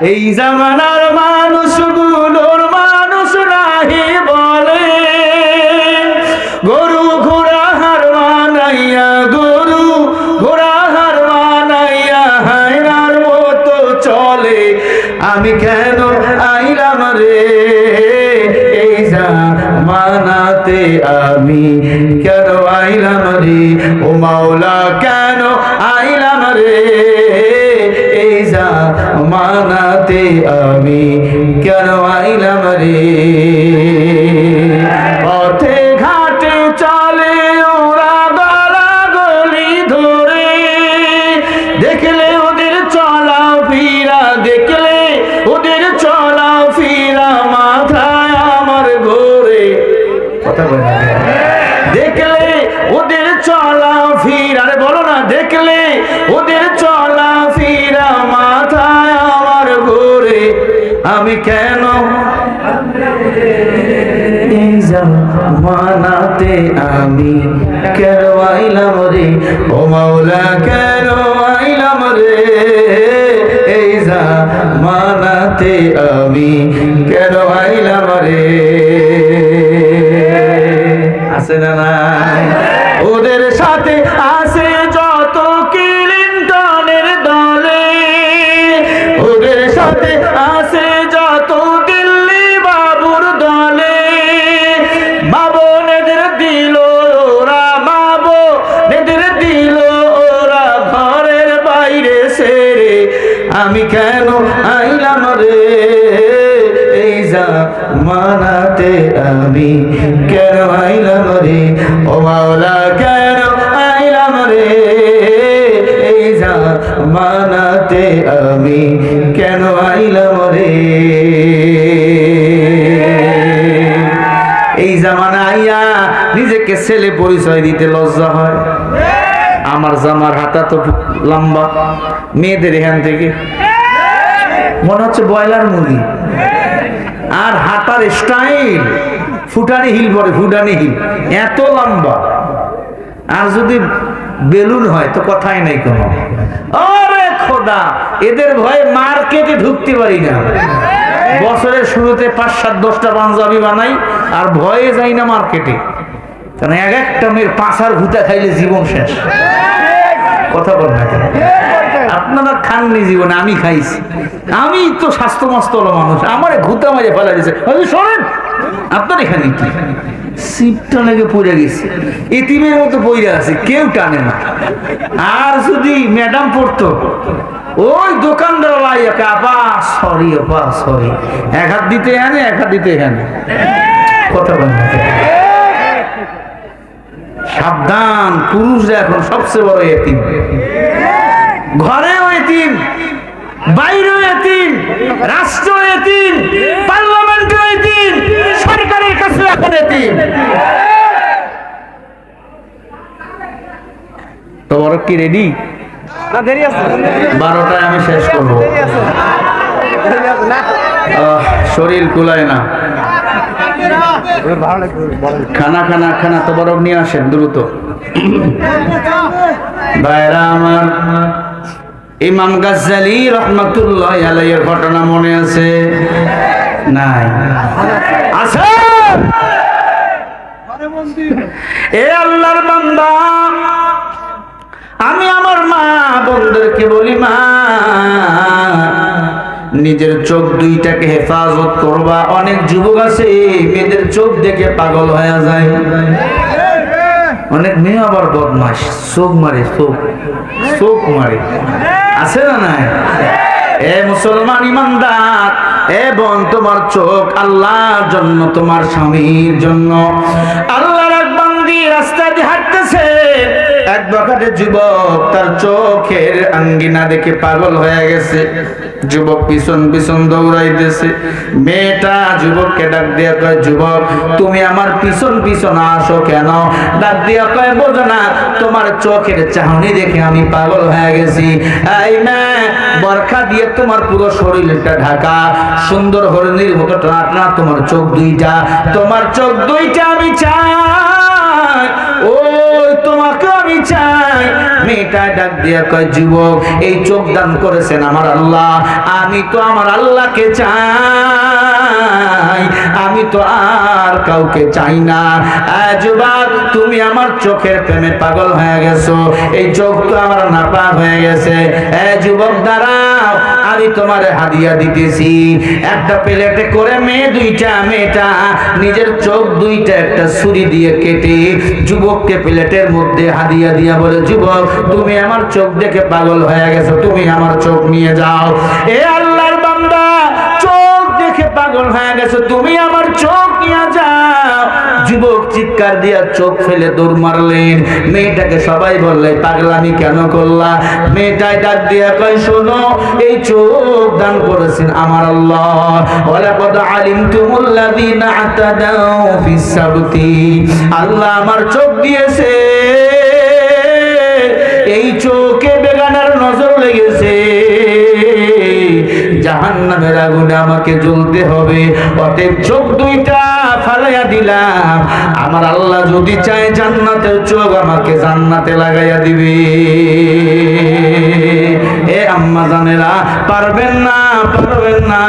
এই জামানার মানুষগুলোর মানুষ নাহি বলে, গরু ঘোড়া হার মানাইয়া গরু ঘোড়া হার মানাইয়া হায়নার মতো চলে। আমি কেন আইলাম রে? এই জামানাতে আমি কেন আইলাম রে? ও মাওলা, কেন আইলাম রে? জামানাতে আমি কেন আইলাম রে? জামানাতে আমি কেন আইলাম রে। ও মাওলা কেন আইলাম রে। এই জামানাতে আমি আমি কেন আইলাম রে? এই জামানাতে আমি কেন আইলাম রে? ও মাওলা, কেন আইলাম রে? এই জামানাতে আমি কেন আইলাম রে? এই জামানা আইয়া নিজেকে ছেলে পরিচয় দিতে লজ্জা হয়। আমার জামার হাতা তো লম্বা, মেয়েদের এখান থেকে। মনে হচ্ছে ব্রয়লার মুরগি। আর হাতার স্টাইল ফুটানি হিল পরে ফুটানি হিল। এত লম্বা। আর যদি বেলুন হয়, তো কথাই নাই কোনো। আরে খোদা, এদের ভয়ে মার্কেটে ঢুকতে পারি না। বছরের শুরুতে পাঁচ সাত দশটা পাঞ্জাবি বানাই, আর ভয়ে যাই না মার্কেটে। কারণ এক একটা মেয়ের পাঁচার ভুতা খাইলে জীবন শেষ। কথা বল না আপনারা খাননি জীবনে, আমি খাইছি। আমি তো স্বাস্থ্য মস্ত মানুষ, আমার ঘুতা মাঝে ফেলা দিয়েছে শোনেন, আপনার এখানে কি? সিটটা লেগে পড়ে গেছে। এতিমের মতো পড়ে আছে, কেউ টানে না। আর যদি ম্যাডাম পড়তো, ওই দোকানদার লাইয়াকে আপা, সরি আপা, সরি। এক হাত দিতে এখানে এক হাত দিতে এখানে কথা বলেন? সাবধান পুরুষরা এখন সবচেয়ে বড় এতিম। ঘরেও এতিম বাইরেও এতিম রাষ্ট্র এতিম পার্লামেন্টও এতিম সরকারের কাছে এখন এতিম। তো বড় কি রেডি আছে। বারোটায় আমি শেষ করব। শরীর কুলায় না ওর ভালো লাগবে বলেন খানা খানা খানা তো বরফ নিয়ে আসেন, দ্রুত। ইমাম গাজ্জালি রহমতুল্লাহ আলাইয়ের ঘটনা মনে আছে? নাই। আছে? এ আল্লাহর বান্দা, আমি আমার মা বোনদেরকে বলি, মা নিজের চোখ দুইটাকে হেফাজত করবা। অনেক যুবক আছে, মেয়েদের চোখ দেখে পাগল হয়ে যায়। অনেক মেয়ে আবার বদমাস চোখ মারে, চোখ চোখ মারে। আছে না নাই? এ মুসলমান ইমানদার বোন তোমার চোখ আল্লাহর জন্য, তোমার স্বামীর জন্য। আল্লাহর এক বান্দি রাস্তা দিয়ে হাঁটতেছে এক বখাটে যুবক তার চোখের আঙ্গিনা দেখে পাগল হয়ে গেছে। যুবক পিছন পিছন দৌড়াইতেছে। মেয়েটা যুবককে ডাক দিয়া কয়, যুবক, তুমি আমার পিছন পিছন আসো কেন? ডাক দিয়া কয়, বোঝো না, তোমার চোখের চাহনি দেখে আমি পাগল হয়ে গেছি। এই মেয়ে, বরখা দিয়ে তোমার পুরো শরীরটা ঢাকা। সুন্দর হরিণীর মতো টানা তোমার চোখ দুইটা। তোমার চোখ দুইটা আমি চাই। ওই তোমাকে আমি চাই। যুবক, এই চোখ দান করেছেন আমার আল্লাহ। আমি তো আমার আল্লাহকে চাই। আমি তো আর কাউকে চাই না। যুবক তুমি আমার চোখের প্রেমে পাগল হয়ে গেছো। এই চোখ তো আমার নাপাক হয়ে গেছে। এ যুবক, দাঁড়াও, আমি তোমার হাদিয়া দিতেছি। একটা প্লেটে করে মেয়ে দুইটা, মেয়েটা নিজের চোখ দুইটা একটা ছুরি দিয়ে কেটে যুবককে প্লেটের মধ্যে হাদিয়া দিয়া বলে, যুবক, তুমি আমার চোখ দেখে পাগল হয়ে গেছো। তুমি আমার চোখ নিয়ে যাও। এ আল্লাহর হয়ে গেছো, তুমি আমার চোখ নিয়ে যাও। যুবক চিৎকার চোখ ফেলে দৌড় মারলেন। মেয়েটাকে সবাই বললে, পাগলামি কেন করলা? মেয়েটাই ডাক কয়, শোনো, এই চোখ দান করেছেন আমার আল্লাহ। ওয়ালাকাদ আলিমতুমুল্লাযীনা আতাদাউ ফিস সাবতি আল্লাহ আমার চোখ দিয়েছে। এই চোখে আগুনে আমাকে জ্বলতে হবে। অতএব চোখ দুইটা ফালাইয়া দিলাম। আমার আল্লাহ যদি চায় জান্নাতের চোখ আমাকে জান্নাতে লাগাইয়া দিবে। এ আম্মা জানেরা, পারবেন না পারবেন না।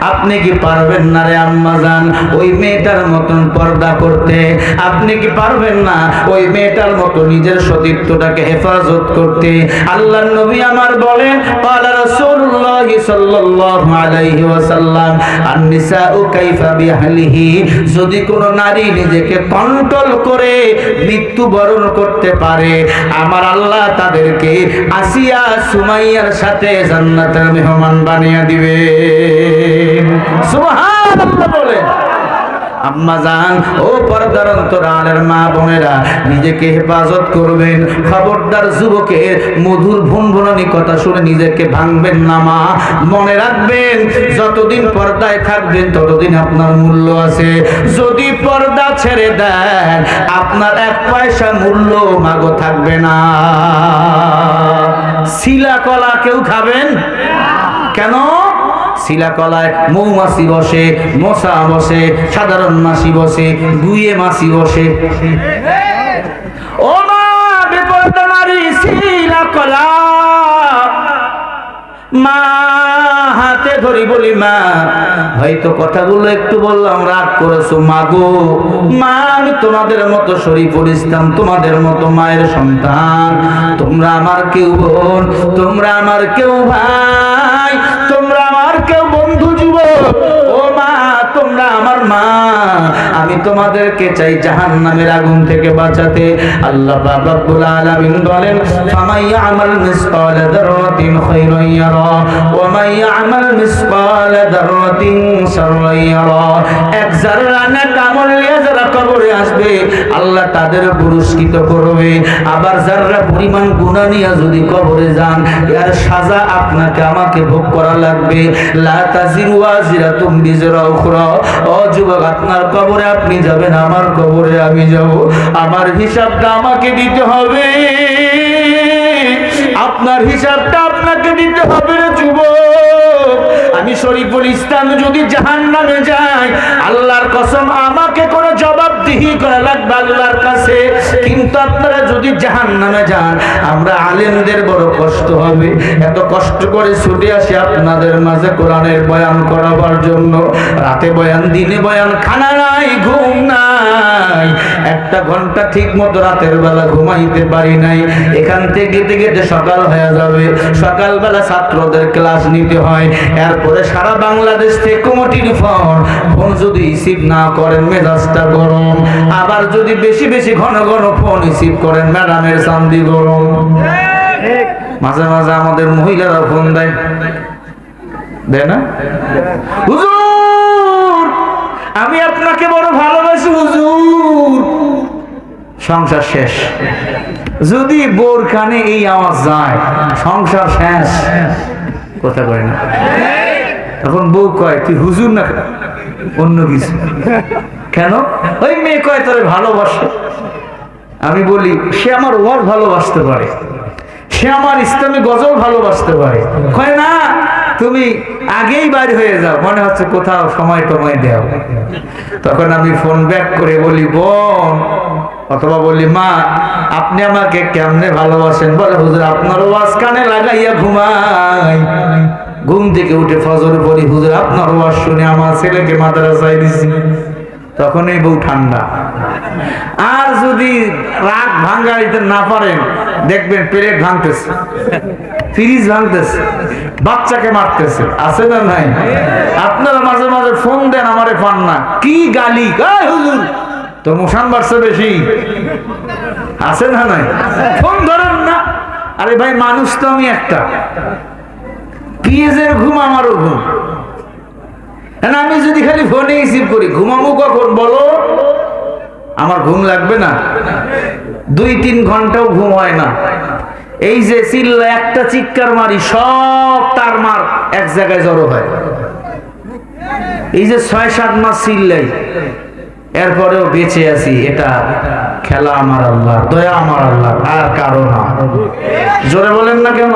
আপনি কি পারবেন না রে আম্মা যান ওই মেয়েটার মতন পর্দা করতে। আপনি কি পারবেন না ওই মেয়েটার মতো নিজের সতীর্থটাকে হেফাজত করতে? আল্লাহ নবী আমার বলেন পালা রাসূলুল্লাহ সাল্লাল্লাহু আলাইহি ওয়াসাল্লাম, আন-নিসাউ কাইফা বিআহলিহি? যদি কোনো নারী নিজেকে কন্ট্রোল করে মৃত্যুবরণ করতে পারে, আমার আল্লাহ তাদেরকে আসিয়া সুমাইয়ার সাথে জান্নাতের মেহমান বানিয়ে দিবে। বলে। যতদিন পর্দায় থাকবেন, ততদিন আপনার মূল্য আছে। যদি পর্দা ছেড়ে দেন, আপনার এক পয়সা মূল্য মাগো থাকবে না। শিলা কলা কেউ খাবেন? কেন? শিলাকলায় মৌমাছি বসে, মশা বসে, সাধারণ মাছি বসে, গুয়ে মাছি বসে। শিলাকলা। মা, হাতে ধরি বলি মা। একটু রাগ করেছ মা তোমাদের মতো শরীফুল ইসলাম, তোমাদের মতো মায়ের সন্তান। তোমরা আমার কেউ বোন, তোমরা আমার কেউ ভাই। Whoa! মা, আমি তোমাদেরকে চাই জাহান নামের আগুন থেকে বাঁচাতে। আল্লাহ বাবাবুল আলামিন বলেন তাদের পুরস্কৃত করবে। আবার যারা পরিমাণ নিয়ে যদি কবরে যান, এর সাজা আপনাকে আমাকে ভোগ করা লাগবে। লা তাজিরু ওয়াজিরাতুম বিজরা উখরা। ও যুবক, আপনার কবরে আপনি যাবেন, আমার কবরে আমি যাব। আমার হিসাবটা আমাকে দিতে হবে। আপনার হিসাবটা আপনাকে দিতে হবে যুবক। আমি শরীফুল ইসলাম যদি জাহান নামে যাই, আল্লাহর কসম আমাকে কোনো জবাবদিহি করা লাগবে আল্লাহর কাছে। কিন্তু আপনারা যদি জাহান নামে যান, আমরা আলেমদের বড় কষ্ট হবে। এত কষ্ট করে ছুটে আসি আপনাদের মাঝে কোরআনের বয়ান করাবার জন্য। রাতে বয়ান, দিনে বয়ান, খানা নাই, ঘুম নাই। একটা ঘণ্টা ঠিক মতো রাতের বেলা ঘুমাইতে পারি নাই। এখান থেকে গেতে গেতে সকাল হয়ে যাবে সকালবেলা ছাত্রদের ক্লাস নিতে হয়। এরপরে সারা বাংলাদেশ থেকে কমিটির ফোন ফোন যদি রিসিভ না করেন, মেজাজটা গরম। আবার যদি বেশি বেশি ঘন ঘন ফোন রিসিভ করেন ম্যাডামের চান্দি গরম। মাঝে মাঝে আমাদের মহিলারা ফোন দেয়। দেয় না? হুজুর, আমি আপনাকে বড় ভালোবাসি, হুজুর। সংসার শেষ। যদি বোর কানে এই আওয়াজ যায়, সংসার শেষ। কথা কয় না। তখন বউ কয়, তুই হুজুর না অন্য কিছু। কেন? ওই মেয়ে কয়, তোরে ভালোবাসে। আমি বলি, সে আমার ওয়ার ভালোবাসতে পারে। সে আমার ইসলামী গজল ভালোবাসতে পারে। কয়, না, তুমি আগেই বাইর হয়ে যাও। মনে হচ্ছে কোথাও সময় টময় দেও তখন আমি ফোন ব্যাক করে বলি, বোন অথবা বলি, মা, আপনি আমাকে কেমনে ভালোবাসেন? বলে, হুজুর, আপনার ওয়াজ কানে লাগাইয়া ঘুমাই। ঘুম থেকে উঠে ফজর পড়ি, হুজুর, আপনার ওয়াজ শুনে আমার ছেলেকে মাদ্রাসায় দিছি। তখনই বউ ঠান্ডা। আর যদি রাগ ভাঙ্গাইতে না পারেন, দেখবেন প্লেট ভাঙতেছে, ফ্রিজ ভাঙতেছে, বাচ্চাকে মারতেছে। আছে না নাই? আপনারা মাঝে মাঝে ফোন দেন, আমারে পান না। কি গালি? হুজুর তো মোশান বাড়ছে বেশি। আছে না নাই? ফোন ধরেন না। আরে ভাই, মানুষ তো আমি একটা। পিএজের ঘুম আমারও ঘুম না আমি যদি খালি ফোনে রিসিভ করি ঘুমাবো কখন বলো? আমার ঘুম লাগবে না। দুই তিন ঘন্টাও ঘুম হয় না। এই যে চিল্লা, একটা চিৎকার মারি, সব তার মার এক জায়গায় জড়ো হয়। এই যে ছয় সাত মাস চিল্লাই। এরপরেও বেঁচে আছি, এটা খেলা আমার আল্লাহ, দয়া আমার আল্লাহ, আর কারও না। জোরে বলেন না কেন?